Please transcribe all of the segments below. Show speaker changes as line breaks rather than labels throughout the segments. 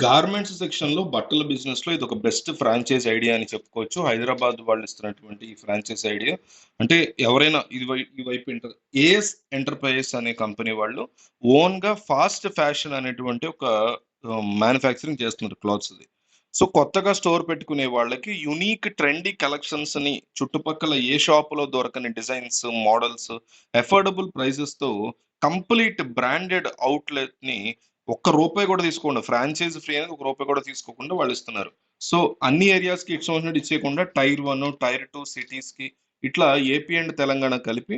Garments సెక్షన్‌లో బట్టల బిజినెస్‌లో ఒక బెస్ట్ ఫ్రాంచైజ్ ఐడియా అని చెప్పుకోవచ్చు. హైదరాబాద్ వాళ్ళు ఇస్తున్నటువంటి ఈ ఫ్రాంచైజ్ ఐడియా. అంటే ఎవరైనా ఇది ఈ వైపు ఇంటర్ ఏఎస్ ఎంటర్‌ప్రైజెస్ అనే కంపెనీ వాళ్ళు ఓన్‌గా ఫాస్ట్ ఫ్యాషన్ అనేటువంటి ఒక మ్యానుఫ్యాక్చరింగ్ చేస్తున్నారు క్లాత్స్‌ది. సో, కొత్తగా స్టోర్ పెట్టుకునే వాళ్ళకి యూనిక్ ట్రెండీ కలెక్షన్స్‌ని చుట్టుపక్కల ఏ షాపులో దొరకని డిజైన్స్, మోడల్స్, అఫోర్డబుల్ ప్రైజెస్‌తో కంప్లీట్ బ్రాండెడ్ అవుట్లెట్ని ఒక్క రూపాయి కూడా తీసుకోకుండా ఫ్రాంచైజ్ ఫ్రీ అనేది ఒక రూపాయి కూడా తీసుకోకుండా వాళ్ళు ఇస్తున్నారు. సో, అన్ని ఏరియాస్‌కి ఇష్టమొచ్చినట్టు ఇచ్చేయకుండా టైర్ వన్ టైర్ టూ సిటీస్‌కి ఇట్లా ఏపీ అండ్ తెలంగాణ కలిపి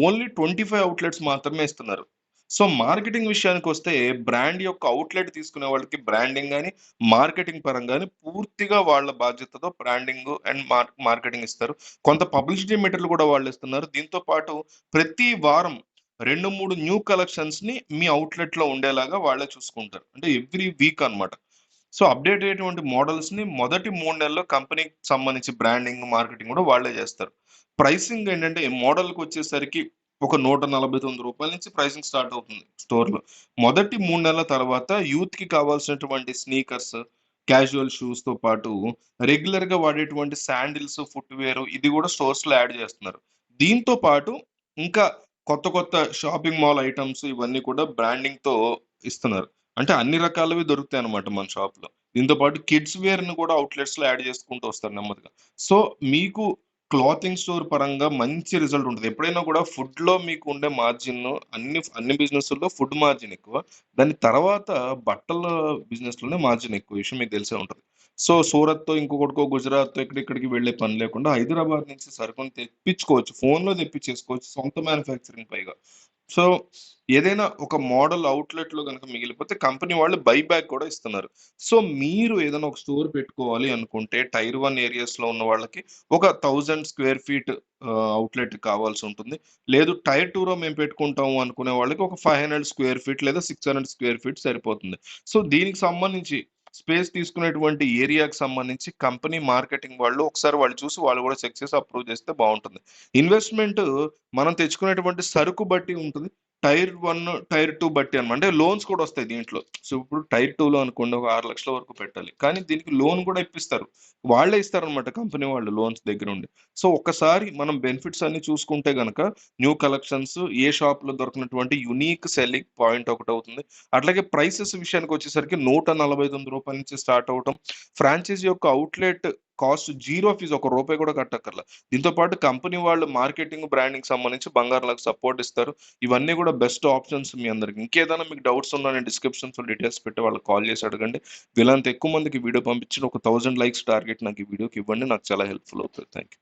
ఓన్లీ ట్వంటీ ఫైవ్ అవుట్లెట్స్ మాత్రమే ఇస్తున్నారు. సో, మార్కెటింగ్ విషయానికి వస్తే బ్రాండ్ యొక్క అవుట్లెట్ తీసుకునే వాళ్ళకి బ్రాండింగ్ కానీ మార్కెటింగ్ పరంగా కానీ పూర్తిగా వాళ్ళ బాధ్యతతో బ్రాండింగ్ అండ్ మార్కెటింగ్ ఇస్తారు. కొంత పబ్లిసిటీ మెటీరియల్ కూడా వాళ్ళు ఇస్తున్నారు. దీంతో పాటు ప్రతి వారం 2, 3 న్యూ కలెక్షన్స్‌ని మీ అవుట్లెట్లో ఉండేలాగా వాళ్ళే చూసుకుంటారు. అంటే ఎవ్రీ వీక్ అన్నమాట. సో, అప్‌డేట్ అయ్యేటువంటి మోడల్స్‌ని మొదటి మూడు నెలల్లో కంపెనీకి సంబంధించి బ్రాండింగ్, మార్కెటింగ్ కూడా వాళ్ళే చేస్తారు. ప్రైసింగ్ ఏంటంటే మోడల్కి వచ్చేసరికి ఒక నూట నలభై తొమ్మిది రూపాయల నుంచి ప్రైసింగ్ స్టార్ట్ అవుతుంది స్టోర్‌లో. మొదటి మూడు నెలల తర్వాత యూత్‌కి కావాల్సినటువంటి స్నీకర్స్, క్యాజువల్ షూస్‌తో పాటు రెగ్యులర్‌గా వాడేటువంటి శాండిల్స్, ఫుట్‌వేర్ ఇది కూడా స్టోర్స్‌లో యాడ్ చేస్తున్నారు. దీంతో పాటు ఇంకా కొత్త కొత్త షాపింగ్ మాల్ ఐటమ్స్ ఇవన్నీ కూడా బ్రాండింగ్‌తో ఇస్తున్నారు. అంటే అన్ని రకాలవి దొరుకుతాయన్నమాట మన షాప్‌లో. దీంతో పాటు కిడ్స్ వేర్‌ని కూడా అవుట్లెట్స్లో యాడ్ చేసుకుంటూ వస్తారు నెమ్మదిగా. సో, మీకు క్లాతింగ్ స్టోర్ పరంగా మంచి రిజల్ట్ ఉంటుంది ఎప్పుడైనా కూడా ఫుడ్‌లో మీకు ఉండే మార్జిన్ అన్ని అన్ని బిజినెస్లో ఫుడ్ మార్జిన్ ఎక్కువ. దాని తర్వాత బట్టల బిజినెస్‌లోనే మార్జిన్ ఎక్కువ. విషయం మీకు తెలిసే ఉంటుంది సో, సూరత్‌తో ఇంకొకటికో గుజరాత్‌తో ఎక్కడిక్కడికి వెళ్ళే పని లేకుండా హైదరాబాద్ నుంచి సరుకుని తెప్పించుకోవచ్చు. ఫోన్‌లో తెప్పించేసుకోవచ్చు. సొంత మ్యానుఫ్యాక్చరింగ్ పైగా. సో, ఏదైనా ఒక మోడల్ అవుట్లెట్లో కనుక మిగిలిపోతే కంపెనీ వాళ్ళు బైబ్యాక్ కూడా ఇస్తున్నారు. సో, మీరు ఏదైనా ఒక స్టోర్ పెట్టుకోవాలి అనుకుంటే టైర్ వన్ ఏరియాస్‌లో ఉన్న వాళ్ళకి ఒక థౌజండ్ స్క్వేర్ ఫీట్ అవుట్లెట్ కావాల్సి ఉంటుంది లేదు టైర్ టూలో మేము పెట్టుకుంటాము అనుకునే వాళ్ళకి ఒక 500 స్క్వేర్ ఫీట్ లేదా 600 స్క్వేర్ ఫీట్ సరిపోతుంది. సో, దీనికి సంబంధించి స్పేస్ తీసుకునేటువంటి ఏరియాకి సంబంధించి కంపెనీ మార్కెటింగ్ వాళ్ళు ఒకసారి వాళ్ళు చూసి వాళ్ళు కూడా చెక్ చేసి అప్రూవ్ చేస్తే బాగుంటుంది. ఇన్వెస్ట్‌మెంట్ మనం తెచ్చుకునేటువంటి సరుకు బట్టి ఉంటుంది. టైర్ వన్ టైర్ టూ బట్టి అనమాట అంటే లోన్స్ కూడా వస్తాయి దీంట్లో. సో, ఇప్పుడు టైర్ టూలో అనుకోండి ఒక ఆరు లక్షల వరకు పెట్టాలి. కానీ దీనికి లోన్ కూడా ఇప్పిస్తారు. వాళ్ళే ఇస్తారనమాట కంపెనీ వాళ్ళు లోన్స్ దగ్గరుండి. సో, ఒకసారి మనం బెనిఫిట్స్ అన్ని చూసుకుంటే కనుక న్యూ కలెక్షన్స్ ఏ షాప్‌లో దొరికినటువంటి యూనిక్ సెల్లింగ్ పాయింట్ ఒకటి అవుతుంది అట్లాగే ప్రైసెస్ విషయానికి వచ్చేసరికి నూట నలభై తొమ్మిది రూపాయల నుంచి స్టార్ట్ అవటం ఫ్రాంచైజీ యొక్క అవుట్లెట్ కాస్ట్ జీరో ఫీజ్ ఒక రూపాయి కూడా కట్టక్కర్లా. దీంతో పాటు కంపెనీ వాళ్ళు మార్కెటింగ్, బ్రాండింగ్ సంబంధించి బంగారంలాగా సపోర్ట్ ఇస్తారు. ఇవన్నీ కూడా బెస్ట్ ఆప్షన్స్ మీ అందరికి. ఇంకేదైనా మీకు డౌట్స్ ఉన్నా నేను డిస్క్రిప్షన్స్‌లో డీటెయిల్స్ పెట్టి వాళ్ళకి కాల్ చేసి అడగండి. వీళ్ళంత ఎక్కువ మందికి వీడియో పంపించి ఒక థౌసండ్ లైక్స్ టార్గెట్ నాకు ఈ వీడియోకి ఇవ్వండి. నాకు చాలా హెల్ప్‌ఫుల్ అవుతుంది థ్యాంక్ యూ.